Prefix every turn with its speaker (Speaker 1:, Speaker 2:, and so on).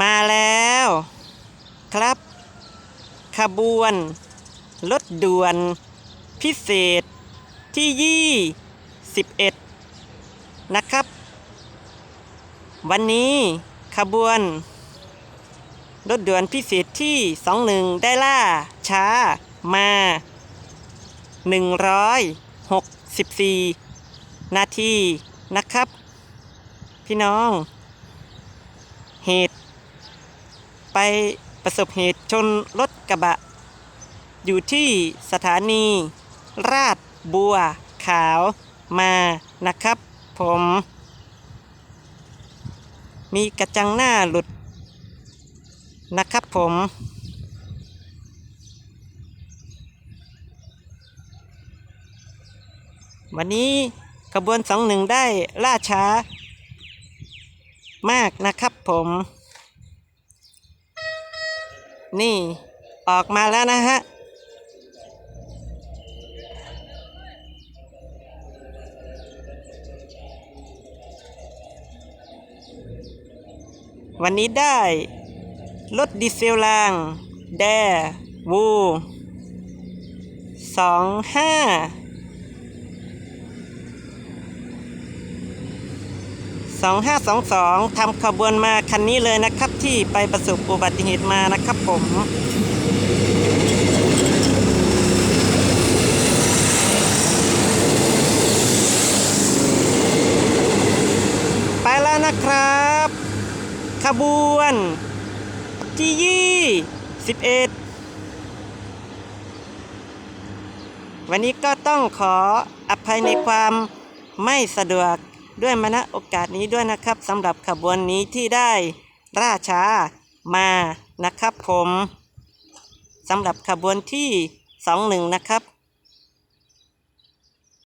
Speaker 1: มาแล้วครับ ขบวนรถด่วนพิเศษที่ยี่สิบเอ็ดนะครับ วันนี้ขบวนรถด่วนพิเศษที่สองหนึ่งได้ล่าช้ามาหนึ่งร้อยหกสิบสี่นาทีนะครับ พี่น้อง เหตุ ไปประสบเหตุชนรถกระบะ อยู่ที่สถานี ราดบัวขาวมานะครับผม มีกระจังหน้าหลุดนะครับผม วันนี้ขบวนสองหนึ่งได้ล่าช้ามากนะครับผม ออกมาแล้วนะฮะ วันนี้ได้รถดีเซลราง แดวูสองห้าสองห้าสองสองทำขบวนมาคันนี้เลยนะครับที่ไปประสบอุบัติเหตุมานะครับผม ไปแล้วนะครับ ขบวนที่ยี่สิบเอ็ดวันนี้ก็ต้องขออภัยในความไม่สะดวกด้วยมณโอกาสนี้ด้วยนะครับสำหรับขบวนนี้ที่ได้ล่าช้ามานะครับผม สำหรับขบวนที่สองหนึ่งนะครับ